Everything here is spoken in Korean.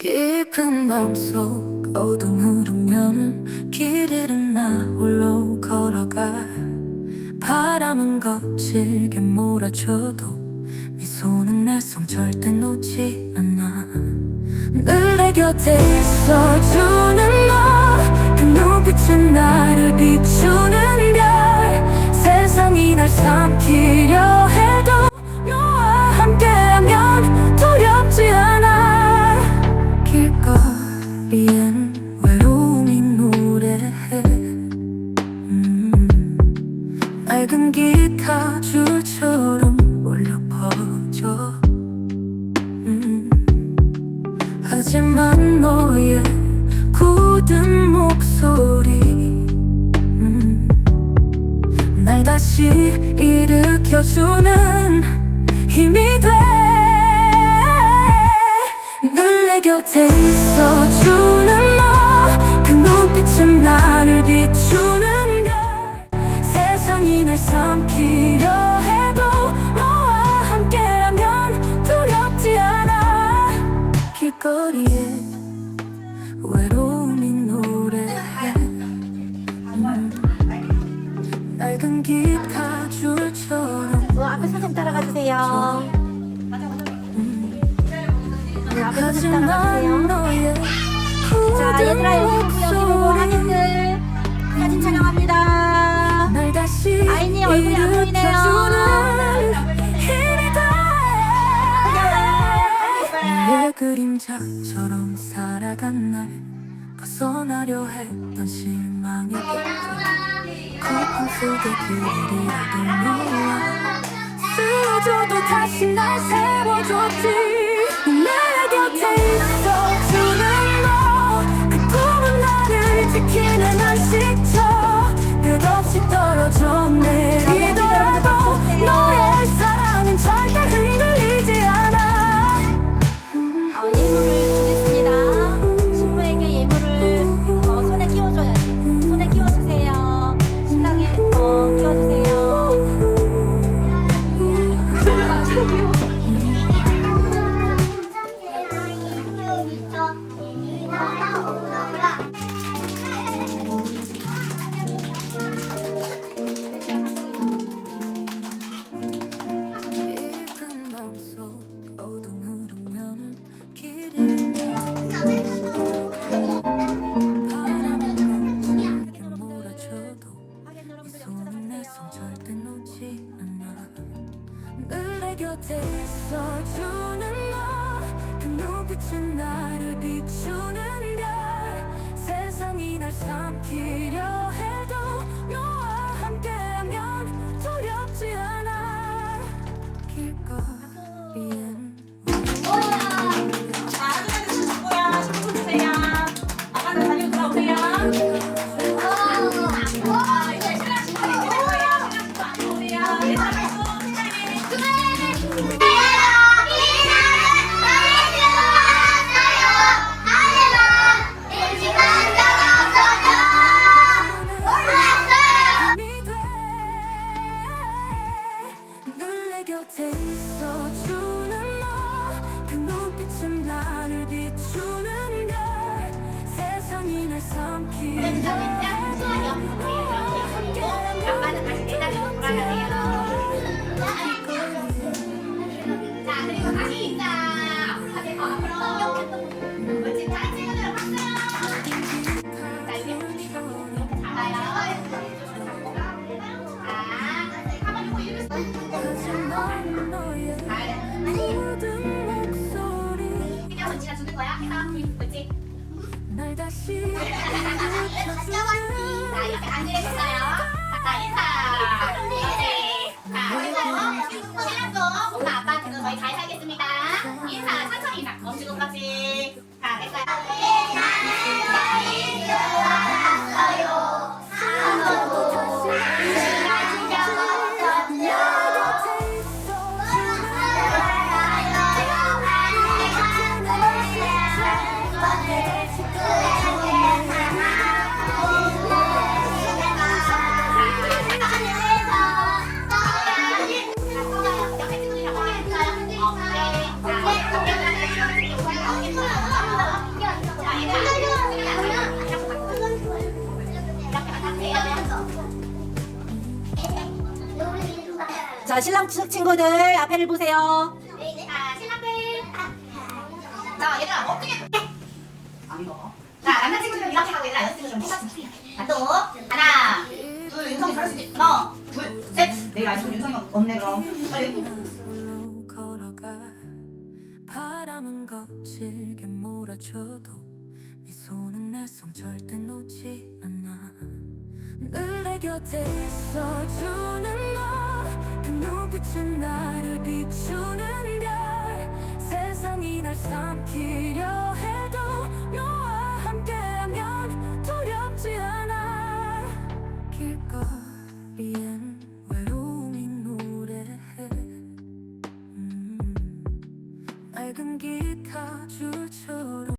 깊은 맘속 어둠 흐르면 길 잃은 나 홀로 걸어가. 바람은 거칠게 몰아쳐도 미소는 내 손 절대 놓지 않아. 늘 내 곁에 있어주는 너그 눈빛은 나를 비추는 별. 세상이 날 삼키려 해 하지만 너의 굳은 목소리 음, 날 다시 일으켜주는 힘이 돼. 늘 내 곁에 있어주는 너 그 눈빛은 나를 비추는 별 세상이 날 삼키려 해 거리에 외로움이 노래해 음, 낡은 기타 줄처럼 어, 앞에 선생님 따라가 주세요. 네, 앞에 선생님 따라가 하지만 주세요. 너의 자, 얘들아 여기 보고 여기 보고 목소리 학생들 사진 촬영합니다. 날 다시 아이니 얼굴이 안 보이네요. 그림자처럼 살아간 날 벗어나려 했던 실망의 곁에 거품 속의 길이라도 몰라 쓰러져도 다시 날 세워줬지. 내 곁에 있어주는 너그 꿈은 나를 지키는 안식 있어주는 너그 눈빛은 나를 비추는 별 세상이 날 삼키 자, 저희 잘 살겠습니다. 인사 천천히 인사. 멈추고 같이. 자, 자, 신랑 측 친구들 앞에를 보세요. 자, 신랑들. 자, 얘들아, 어떻게. 안 먹어. 자, 남자 친구들은 이렇게 하고 얘들아, 여자 친구들은 똑같이. 자, 또. 하나, 둘, 윤성이 저럴 수 있지. 하나, 둘, 셋. 내일 아침에 윤성이 없네, 그럼. 빨리. 바람은 거칠게 몰아쳐도 네 손은 내손 절대 놓지 않아 늘 내 곁에 있어주는 눈 빛은 나를 비추는 별 세상이 날 삼키려 해도 너와 함께하면 두렵지 않아. 길거리에